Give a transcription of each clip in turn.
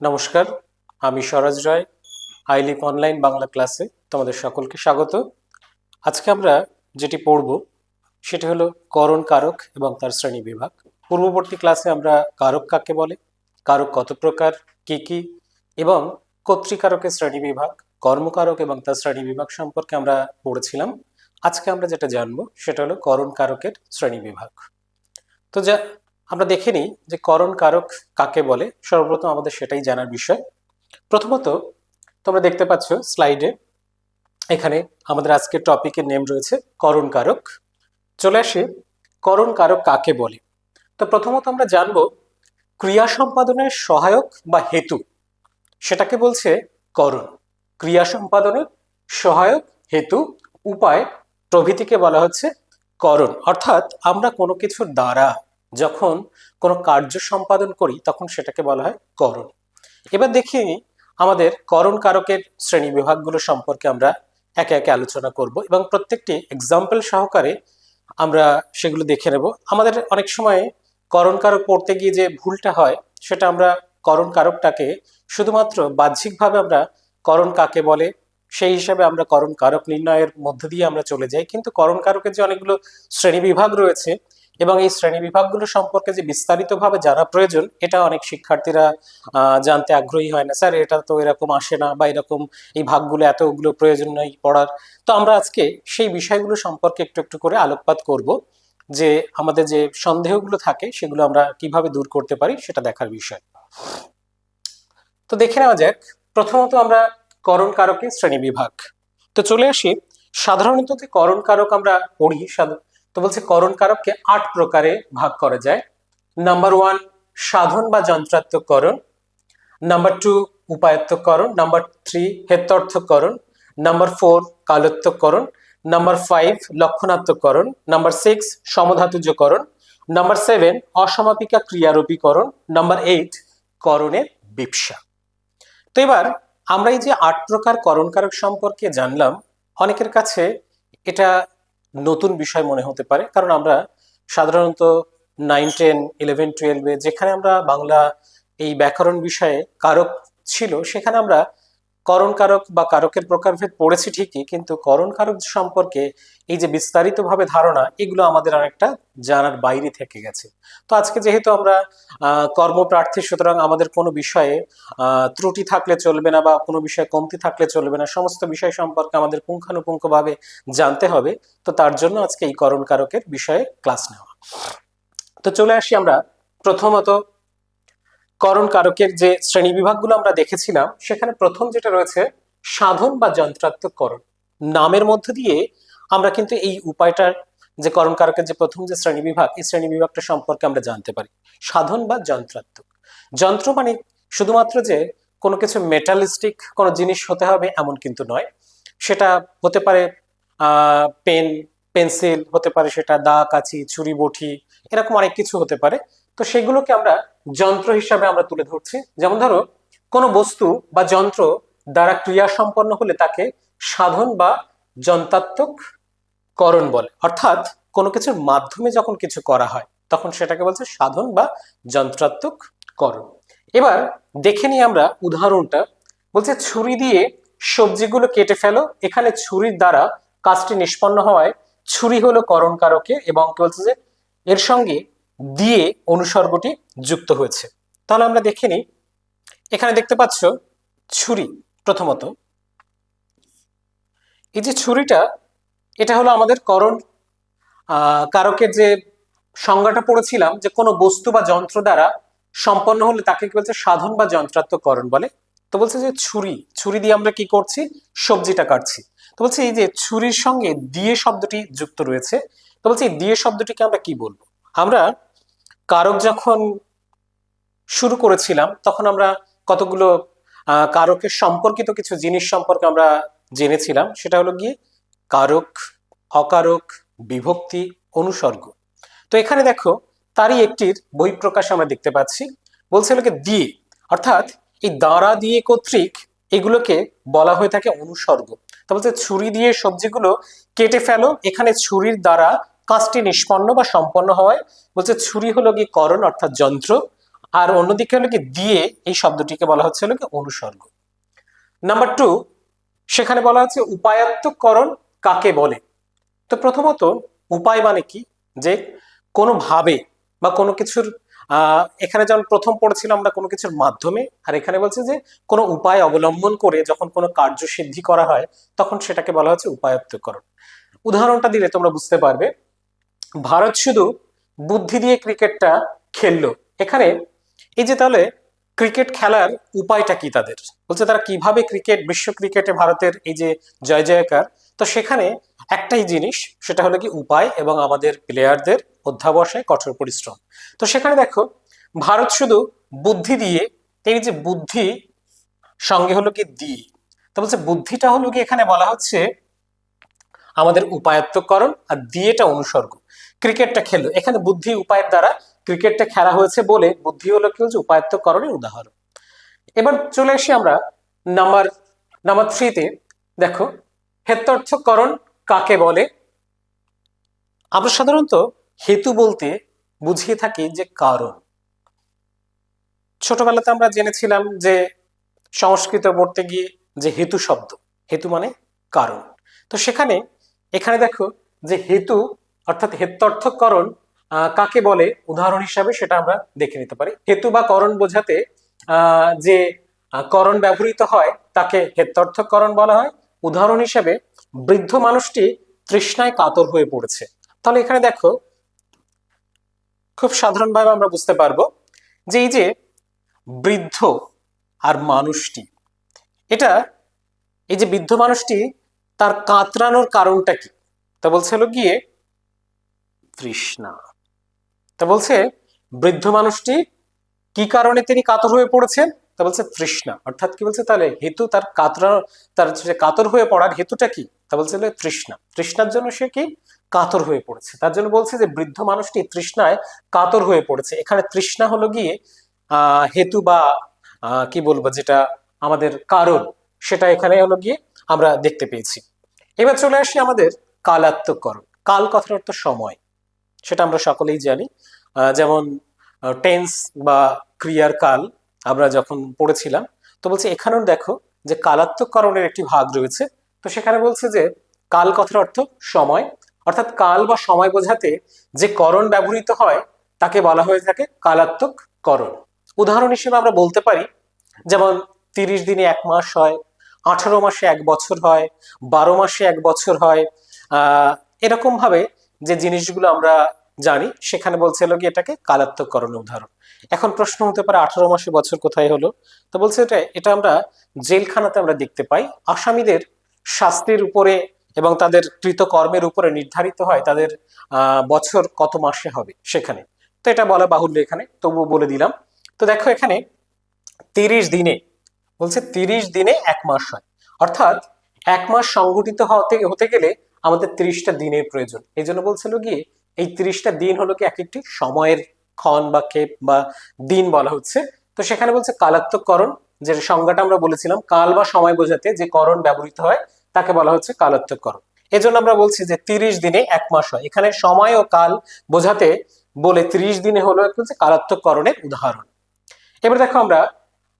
নমস্কার, আমি স্বরাজ রায় আইলিপ অনলাইন বাংলা ক্লাসে তোমাদের সকলকে স্বাগত। আজকে আমরা যেটি পড়ব, সেটি হলো করণ কারক এবং তার শ্রেণি বিভাগ। পূর্ববর্তী ক্লাসে আমরা কারক কাকে বলে, কারক কত প্রকার, কি কি, এবং কর্তৃকারকের শ্রেণি বিভাগ, কর্মকারক এবং তার শ্রেণি বিভাগ সম্পর্কে আমরা পড়েছিলাম। আজকে আমরা যেটা জানব, সেটা হলো করণ কারকের শ্রেণি বিভাগ। তো যা আমরা দেখে নিই যে করণ কারক কাকে বলে। সর্বপ্রথম আমাদের সেটাই জানার বিষয়। প্রথমত, তোমরা দেখতে পাচ্ছ স্লাইডে, এখানে আমাদের আজকের টপিকের নেম রয়েছে করণ কারক। চলে আসি, করণ কারক কাকে বলে? তো প্রথমত আমরা জানব ক্রিয়া সম্পাদনের সহায়ক বা হেতু। সেটাকে বলছে করণ। ক্রিয়া সম্পাদনের সহায়ক, হেতু, উপায় প্রভৃতিকে বলা হচ্ছে করণ। অর্থাৎ আমরা কোনো কিছুর দ্বারা যখন কোনো কার্য সম্পাদন করি, তখন সেটাকে বলা হয় করণ। এবার দেখি আমাদের করণ কারকের শ্রেণি বিভাগগুলো সম্পর্কে আমরা একে একে আলোচনা করব এবং প্রত্যেকটি এক্সাম্পল সহকারে আমরা সেগুলো দেখে নেব। আমাদের অনেক সময় করণ কারক পড়তে গিয়ে যে ভুলটা হয়, সেটা আমরা করণ কারকটাকে শুধুমাত্র বাহ্যিকভাবে আমরা করণ কাকে বলে সেই হিসাবে আমরা করণ কারক নির্ণয়ের মধ্য দিয়ে আমরা চলে যাই। কিন্তু করণ কারকের যে অনেকগুলো শ্রেণি বিভাগ রয়েছে এবং এই শ্রেণি বিভাগগুলো সম্পর্কে যে বিস্তারিতভাবে জানা প্রয়োজন, এটা অনেক শিক্ষার্থীরা জানতে আগ্রহী হয় না। স্যার, এটা তো এরকম আসে না বা এরকম এই ভাগগুলো এতগুলো প্রয়োজন নেই পড়ার। তো আমরা আজকে সেই বিষয়গুলো সম্পর্কে একটু একটু করে আলোকপাত করব যে আমাদের যে সন্দেহগুলো থাকে, সেগুলো আমরা কীভাবে দূর করতে পারি সেটা দেখার বিষয়। তো দেখে নেওয়া যাক। প্রথমত আমরা করণ কারকের শ্রেণি বিভাগ তো চলে আসি, সাধারণত যে করণ কারক আমরা পড়ি তো বলছে করণ কারককে আট প্রকারে ভাগ করা যায়। নাম্বার ওয়ান, সাধন বা যন্ত্রাত্মকরণ নাম্বার টু, উপায়ত্তকরণ। নাম্বার থ্রি, হেত্যার্থকরণ। নাম্বার ফোর, কালোত্তকরণ। নাম্বার ফাইভ লক্ষণাত্মকরণ নাম্বার সিক্স, সমধাতুজকরণ। নাম্বার সেভেন, অসমাপিকা ক্রিয়ারূপীকরণ। নাম্বার এইট, করণের বিপসা। তো এবার আমরা এই যে আট প্রকার করণকারক সম্পর্কে জানলাম, অনেকের কাছে এটা নতুন বিষয় মনে হতে পারে। কারণ আমরা সাধারণত নাইন টেন ইলেভেন টুয়েলভে যেখানে আমরা বাংলা এই ব্যাকরণ বিষয়ে কারক ছিল, সেখানে আমরা করণ কারক বা কারকের প্রকারভেদ পড়েছি ঠিকই, কিন্তু করণ কারক সম্পর্কে এই যে বিস্তারিতভাবে ধারণা, এগুলো আমাদের অনেকটা জানার বাইরে থেকে গেছে। তো আজকে যেহেতু আমরা কর্মপ্রার্থী, সুতরাং আমাদের কোনো বিষয়ে ত্রুটি থাকলে চলবে না বা কোনো বিষয়ে কমতি থাকলে চলবে না, সমস্ত বিষয় সম্পর্কে আমাদের পুঙ্খানুপুঙ্খভাবে জানতে হবে। তো তার জন্য আজকে এই করণ কারকের বিষয়ে ক্লাস নেওয়া। তো চলে আসি আমরা প্রথমত করণ কারকের যে শ্রেণি বিভাগগুলো আমরা দেখেছিলাম, সেখানে প্রথম যেটা রয়েছে সাধন বা যন্ত্রাত্মক করণ। নামের মধ্য দিয়ে আমরা কিন্তু এই উপায়টার যে করণ কারকের যে প্রথম যে শ্রেণি বিভাগ, এই শ্রেণি বিভাগটা সম্পর্কে আমরা জানতে পারি। সাধন বা যন্ত্রাত্মক। যন্ত্র মানে শুধুমাত্র যে কোনো কিছু মেটালিস্টিক কোনো জিনিস হতে হবে এমন কিন্তু নয়। সেটা হতে পারে পেন, পেন্সিল, হতে পারে সেটা দা কাঁচি, ছুরি, বটি, এরকম অনেক কিছু হতে পারে। তো সেগুলোকে আমরা যন্ত্র হিসাবে আমরা তুলে ধরছি। যেমন ধরো, কোনো বস্তু বা যন্ত্র দ্বারা ক্রিয়া সম্পন্ন হলে তাকে সাধন বা যন্ত্রাত্মক করণ বলে। অর্থাৎ কোনো কিছুর মাধ্যমে যখন কিছু করা হয়, তখন সেটাকে বলছে সাধন বা যন্ত্রাত্মক করণ। এবার দেখে নিই আমরা উদাহরণটা। বলছে, ছুরি দিয়ে সবজিগুলো কেটে ফেলো। এখানে ছুরির দ্বারা কাজটি নিষ্পন্ন হওয়ায় ছুরি হলো করণকারকে এবং বলছে যে, এর সঙ্গে দিয়ে অনুসর্গটি যুক্ত হয়েছে। তাহলে আমরা দেখে নিই। এখানে দেখতে পাচ্ছ ছুরি প্রথমত। এই যে ছুরিটা, এটা হলো আমাদের করণ। কারকের যে সংজ্ঞাটা পড়েছিলাম যে কোনো বস্তু বা যন্ত্র দ্বারা সম্পন্ন হলে তাকে কি বলছে? সাধন বা যন্ত্রাত্মকরণ বলে। তো বলছে যে ছুরি ছুরি দিয়ে আমরা কি করছি? সবজিটা কাটছি। তো বলছে এই যে ছুরির সঙ্গে দিয়ে শব্দটি যুক্ত রয়েছে। তো বলছে এই দিয়ে শব্দটিকে আমরা কি বলব? আমরা কারক যখন শুরু করেছিলাম, তখন আমরা কতগুলো কারকের সম্পর্কিত কিছু জিনিস সম্পর্কে আমরা জেনেছিলাম। সেটা হলো গিয়ে কারক, অকারক, বিভক্তি, অনুসর্গ। তো এখানে দেখো, তারই একটির বহিঃপ্রকাশ আমরা দেখতে পাচ্ছি। বলছে গিয়ে দিয়ে, অর্থাৎ এই দাঁড়া দিয়ে কর্তৃক এগুলোকে বলা হয়ে থাকে অনুসর্গ। তো বলছে ছুরি দিয়ে সবজিগুলো কেটে ফেলো, এখানে ছুরির দ্বারা কাজটি নিষ্পন্ন বা সম্পন্ন হওয়ায় বলছে ছুরি হলো কি করণ অর্থাৎ যন্ত্র, আর অন্যদিকে হলো কি দিয়ে এই শব্দটিকে বলা হচ্ছে হলো কি অনুসর্গ। নাম্বার টু সেখানে বলা হচ্ছে উপায়ত্তকরণ কাকে বলে? তো প্রথমত, উপায় মানে কি? যে কোনোভাবে বা কোনো কিছুর এখানে যেমন প্রথম পড়েছিলাম আমরা কোনো কিছুর মাধ্যমে, আর এখানে বলছে যে কোনো উপায় অবলম্বন করে যখন কোনো কার্য সিদ্ধি করা হয়, তখন সেটাকে বলা হচ্ছে উপায়ত্তকরণ উদাহরণটা দিলে তোমরা বুঝতে পারবে ভারত শুধু বুদ্ধি দিয়ে ক্রিকেটটা খেললো। এখানে এই যে তাহলে ক্রিকেট খেলার উপায়টা কি তাদের? বলছে তারা কীভাবে ক্রিকেট, বিশ্ব ক্রিকেটে ভারতের এই যে জয় জয়কার, তো সেখানে একটাই জিনিস, সেটা হলো কি উপায় এবং আমাদের প্লেয়ারদের অধ্যাবসায় কঠোর পরিশ্রম। তো সেখানে দেখো, ভারত শুধু বুদ্ধি দিয়ে, এই যে বুদ্ধি সঙ্গে হলো কি দি, তো বলছে বুদ্ধিটা হলো কি এখানে বলা হচ্ছে আমাদের উপায়ত্তকরণ আর দিয়েটা অনুসর্গ। ক্রিকেটটা খেললো। এখানে বুদ্ধি উপায়ের দ্বারা ক্রিকেটটা খেলা হয়েছে বলে বুদ্ধি হলো কি হচ্ছে? উপায়ত্তকরণের উদাহরণ। এবার চলে আসি আমরা নাম্বার নাম্বার থ্রিতে দেখো, হেত্যার্থকরণ কাকে বলে? আমরা সাধারণত হেতু বলতে বুঝিয়ে থাকি যে কারণ। ছোটবেলাতে আমরা জেনেছিলাম যে সংস্কৃত পড়তে গিয়ে যে হেতু শব্দ, হেতু মানে কারণ। তো সেখানে, এখানে দেখো যে হেতু অর্থাৎ হেত্যার্থকরণ কাকে বলে? উদাহরণ হিসাবে সেটা আমরা দেখে নিতে পারি। হেতু বা করণ বোঝাতে যে করণ ব্যবহৃত হয়, তাকে হেত্যার্থকরণ বলা হয়। উদাহরণ হিসাবে, বৃদ্ধ মানুষটি তৃষ্ণায় কাতর হয়ে পড়েছে। তাহলে এখানে দেখো, খুব সাধারণভাবে আমরা বুঝতে পারব যে এই যে, বৃদ্ধ আর মানুষটি, এটা, এই যে বৃদ্ধ মানুষটি তার কাতরানোর কারণটা কি? তা বলছিল গিয়ে তৃষ্ণা। তা বলছে, বৃদ্ধ মানুষটি কি কারণে তিনি কাতর হয়ে পড়েছেন? তা বলছে, তৃষ্ণা। অর্থাৎ কি বলছে, তাহলে হেতু, তার কাতরানো তার কাতর হয়ে পড়ার হেতুটা কি? তা বলছে তৃষ্ণা। তৃষ্ণার জন্য সে কি? কাতর হয়ে পড়েছে। তার জন্য বলছে যে বৃদ্ধ মানুষটি তৃষ্ণায় কাতর হয়ে পড়েছে। এখানে তৃষ্ণা হলো গিয়ে হেতু বা কি বলব যেটা আমাদের কারণ, সেটা এখানে হলো গিয়ে আমরা দেখতে পেয়েছি। এবার চলে আসি আমাদের কালাত্মকরণ। কাল কথার অর্থ সময়। সেটা আমরা সকলেই জানি। যেমন টেন্স বা ক্রিয়ার কাল আমরা যখন পড়েছিলাম, তো বলছে এখানেও দেখো যে কালাত্মকরণের একটি ভাগ রয়েছে। তো সেখানে বলছে যে কাল কথার অর্থ সময়। অর্থাৎ কাল বা সময় বোঝাতে যে করণ ব্যবহৃত হয়, তাকে বলা হয়ে থাকে কালাত্মক করণ উদাহরণ হিসেবে আমরা বলতে পারি, যেমন তিরিশ দিনে এক মাস হয়, আঠারো মাসে এক বছর হয়, বারো মাসে এক বছর হয়, আহ এরকম ভাবে যে জিনিসগুলো আমরা জানি, সেখানে বলছে হলো কি এটাকে কালাত্মকরণের উদাহরণ। এখন প্রশ্ন হতে পারে, আঠারো মাসে বছর কোথায় হলো? তো বলছে এটা এটা আমরা জেলখানাতে আমরা দেখতে পাই। আসামিদের শাস্তির উপরে এবং তাদের কৃতকর্মের উপরে নির্ধারিত হয় তাদের বছর কত মাসে হবে সেখানে। তো এটা বলা বাহুল্য এখানে, তবুও বলে দিলাম। তো দেখো এখানে তিরিশ দিনে, বলছে তিরিশ দিনে এক মাস হয়। অর্থাৎ এক মাস সংগঠিত হতে হতে গেলে আমাদের তিরিশটা দিনের প্রয়োজন। এই জন্য বলছিল গিয়ে এই তিরিশটা দিন হলো কি, এক একটি সময়ের ক্ষণ বা ক্ষেপ বা দিন বলা হচ্ছে। তো সেখানে বলছে কালাত্মকরণ যে সংজ্ঞাটা আমরা বলেছিলাম, কাল বা সময় বোঝাতে যে করণ ব্যবহৃত হয়, তাকে বলা হচ্ছে কালাত্মকরণ এজন্য আমরা বলছি যে তিরিশ দিনে এক মাস হয়। এখানে সময় ও কাল বোঝাতে বলে তিরিশ দিনে হলো হচ্ছে কালাত্মকরণের উদাহরণ। এবার দেখো আমরা,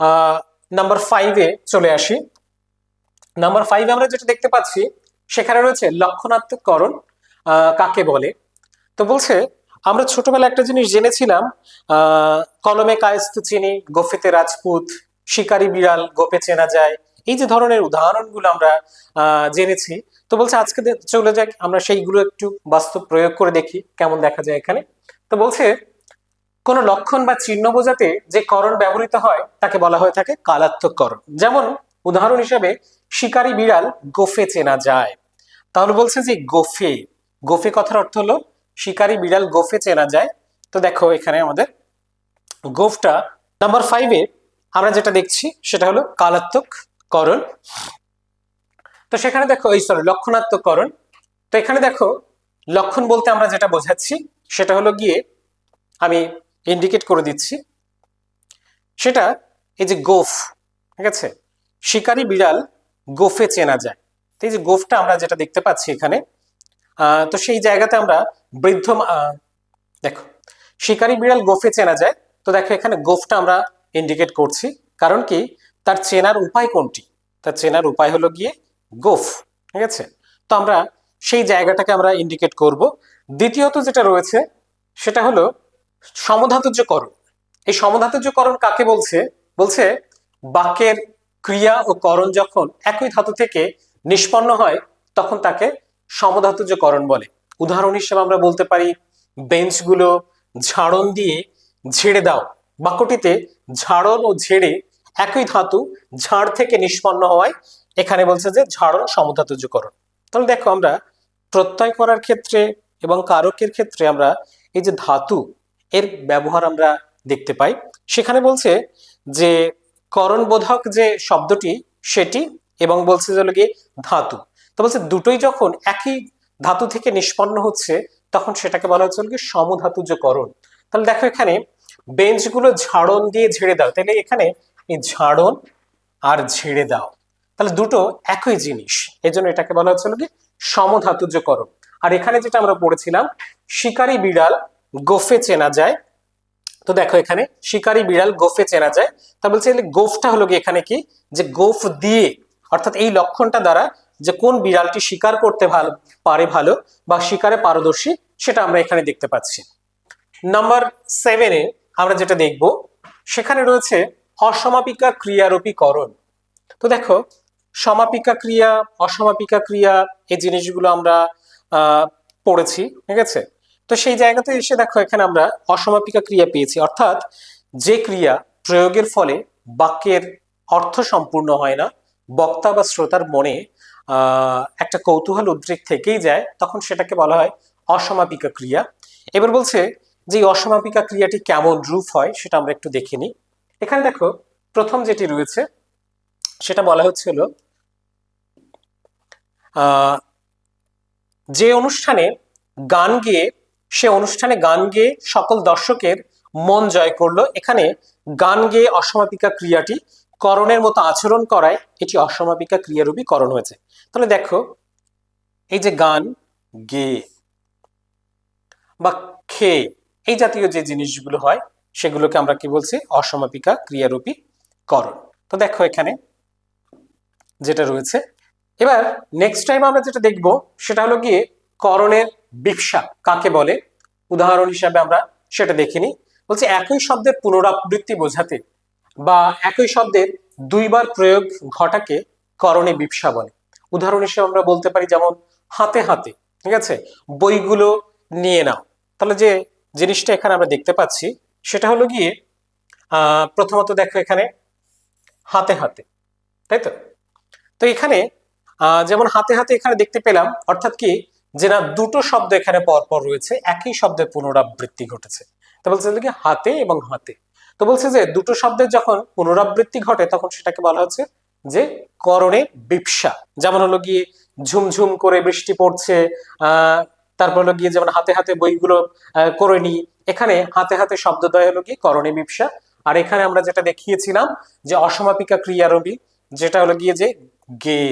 আহ নাম্বার ফাইভে চলে আসি। নাম্বার ফাইভে আমরা যেটা দেখতে পাচ্ছি সেখানে রয়েছে লক্ষণাত্মকরণ কাকে বলে? তো বলছে, আমরা ছোটবেলায় একটা জিনিস জেনেছিলাম কলমে কায়স্ত চিনি গোফেতে রাজপুত, শিকারি বিড়াল গোপে চেনা যায়, এই যে ধরনের উদাহরণগুলো আমরা জেনেছি। তো বলছে, আজকে চলে যাক, আমরা সেইগুলো একটু বাস্তব প্রয়োগ করে দেখি, কেমন দেখা যায় এখানে। তো বলছে, কোন লক্ষণ বা চিহ্ন বোঝাতে যে করণ ব্যবহৃত হয়, তাকে বলা হয়ে থাকে কালাত্মকরণ যেমন, উদাহরণ হিসেবে শিকারি বিড়াল গোফে চেনা যায়। তাহলে বলছে যে গোফে গোফে কথার অর্থ হলো শিকারি বিড়াল গোফে চেনা যায়। তো দেখো এখানে আমাদের গোফটা নাম্বার ফাইভে আমরা যেটা দেখছি সেটা হলো কালাত্মক করণ। তো সেখানে দেখো, এই সরি লক্ষণাত্মকরণ তো এখানে দেখো, লক্ষণ বলতে আমরা যেটা বোঝাচ্ছি সেটা হলো গিয়ে আমি ইন্ডিকেট করে দিচ্ছি। সেটা এই যে গোফ, ঠিক আছে? শিকারি বিড়াল গোফে চেনা যায়। তো এই যে গোফটা আমরা যেটা দেখতে পাচ্ছি এখানে তো সেই জায়গাতে আমরা বৃদ্ধ দেখো, শিকারি বিড়াল গোফে চেনা যায়। তো দেখো এখানে গোফটা আমরা ইন্ডিকেট করছি। কারণ কি? তার চেনার উপায় কোনটি? তার চেনার উপায় হলো গিয়ে গোফ, ঠিক আছে? তো আমরা সেই জায়গাটাকে আমরা ইন্ডিকেট করব। দ্বিতীয়ত যেটা রয়েছে, সেটা হলো সমধাতুর্যকরণ এই সমধাতুর্যকরণ কাকে বলছে? বলছে বাক্যের ক্রিয়া ও করণ যখন একই ধাতু থেকে নিষ্পন্ন হয়, তখন তাকে সমধাতুর্যকরণ বলে। উদাহরণ হিসেবে আমরা বলতে পারি, বেঞ্চগুলো ঝাড়ন দিয়ে ঝেড়ে দাও। বাক্যটিতে ঝাড়ন ও ঝেড়ে একই ধাতু ঝাড় থেকে নিষ্পন্ন হওয়ায় এখানে বলছে যে ঝাড়ন সমধাতুর্যকরণ তাহলে দেখো আমরা প্রত্যয় করার ক্ষেত্রে এবং কারকের ক্ষেত্রে আমরা এই যে ধাতু এর ব্যবহার আমরা দেখতে পাই। সেখানে বলছে যে করণবোধক যে শব্দটি, সেটি এবং বলছে যে গিয়ে ধাতু। তো বলছে দুটোই যখন একই ধাতু থেকে নিষ্পন্ন হচ্ছে, তখন সেটাকে বলা হচ্ছে কি সমধাতুজকরণ তাহলে দেখো এখানে বেঞ্চগুলো ঝাড়ন দিয়ে ঝেড়ে দাও। তাহলে এখানে এই ঝাড়ন আর ঝেড়ে দাও। তাহলে দুটো একই জিনিস। এই জন্য এটাকে বলা হচ্ছে হলো কি সমধাতুজকরণ আর এখানে যেটা আমরা পড়েছিলাম, শিকারী বিড়াল গোফে চেনা যায় তো দেখো এখানে শিকারী বিড়াল গোফে চেনা যায়। তা বলছে গোফটা হলো কি এখানে কি? যে গোফ দিয়ে, অর্থাৎ এই লক্ষণটা দ্বারা যে কোন বিড়ালটি শিকার করতে ভালো, পারে ভালো বা শিকারে পারদর্শী, সেটা আমরা এখানে দেখতে পাচ্ছি। নাম্বার সেভেনে আমরা যেটা দেখব, সেখানে রয়েছে অসমাপিকা ক্রিয়ারূপীকরণ। তো দেখো, সমাপিকা ক্রিয়া, অসমাপিকা ক্রিয়া, এই জিনিসগুলো আমরা পড়েছি, ঠিক আছে? তো সেই জায়গাতে এসে দেখো এখানে আমরা অসমাপিকা ক্রিয়া পেয়েছি। অর্থাৎ যে ক্রিয়া প্রয়োগের ফলে বাক্যের অর্থ সম্পূর্ণ হয় না, বক্তা বা শ্রোতার মনে একটা কৌতূহল উদ্রেক থেকেই যায়, তখন সেটাকে বলা হয় অসমাপিকা ক্রিয়া। এবার বলছে যে অসমাপিকা ক্রিয়াটি কেমন রূপ হয় সেটা আমরা একটু দেখে নিই। এখানে দেখো প্রথম যেটি রয়েছে, সেটা বলা হচ্ছিল যে অনুষ্ঠানে গান গেয়ে সে অনুষ্ঠানে গান গেয়ে সকল দর্শকের মন জয় করল। এখানে গান গেয়ে অসমাপিকা ক্রিয়াটি করণের মতো আচরণ করায় এটি অসমাপিকা ক্রিয়ারূপী করণ হয়েছে। তাহলে দেখো, এই যে গান গেয়ে বা খেয়ে এই জাতীয় যে জিনিসগুলো হয়, সেগুলোকে আমরা কি বলছি? অসমাপিকা ক্রিয়ারূপী করণ। তো দেখো এখানে যেটা রয়েছে। এবার নেক্সট টাইম আমরা যেটা দেখব, সেটা হলো গিয়ে করণের বিপসা কাকে বলে? উদাহরণ হিসাবে আমরা সেটা দেখিনি। বলছে একই শব্দের পুনরাবৃত্তি বোঝাতে বা একই শব্দের দুইবার প্রয়োগ ঘটাকে করণে বিপসা বলে। উদাহরণ হিসেবে আমরা বলতে পারি যেমন, হাতে হাতে, ঠিক আছে? বইগুলো নিয়ে নাও। তাহলে যে জিনিসটা এখানে আমরা দেখতে পাচ্ছি, সেটা হলো গিয়ে প্রথমত দেখো এখানে, হাতে হাতে, তাই তো? তো এখানে যেমন হাতে হাতে এখানে দেখতে পেলাম, অর্থাৎ কি? যে না দুটো শব্দ এখানে পরপর রয়েছে, একই শব্দের পুনরাবৃত্তি ঘটেছে। তো বলছে কি, হাতে এবং হাতে। তো বলছে যে দুটো শব্দের যখন পুনরাবৃত্তি ঘটে, তখন সেটাকে বলা হচ্ছে যে করণে বিপসা। যেমন হলো গিয়ে ঝুমঝুম করে বৃষ্টি পড়ছে, আহ, তারপর হলো গিয়ে যেমন হাতে হাতে বইগুলো করে নি এখানে হাতে হাতে শব্দদ্বয় হলো গিয়ে করণে বিপসা। আর এখানে আমরা যেটা দেখিয়েছিলাম যে অসমাপিকা ক্রিয়ারবি যেটা হলো গিয়ে যে গে।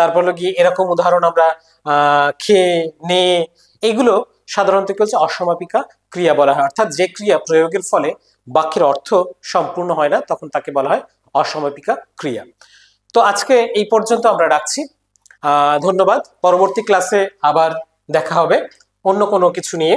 তারপর হলো গিয়ে এরকম উদাহরণ আমরা খেয়ে নে এগুলো সাধারণত কি হচ্ছে অসমাপিকা ক্রিয়া বলা হয়। অর্থাৎ যে ক্রিয়া প্রয়োগের ফলে বাক্যের অর্থ সম্পূর্ণ হয় না, তখন তাকে বলা হয় অসমাপিকা ক্রিয়া। তো আজকে এই পর্যন্ত আমরা রাখছি। ধন্যবাদ। পরবর্তী ক্লাসে আবার দেখা হবে। অন্য কোনো কিছু নিয়ে।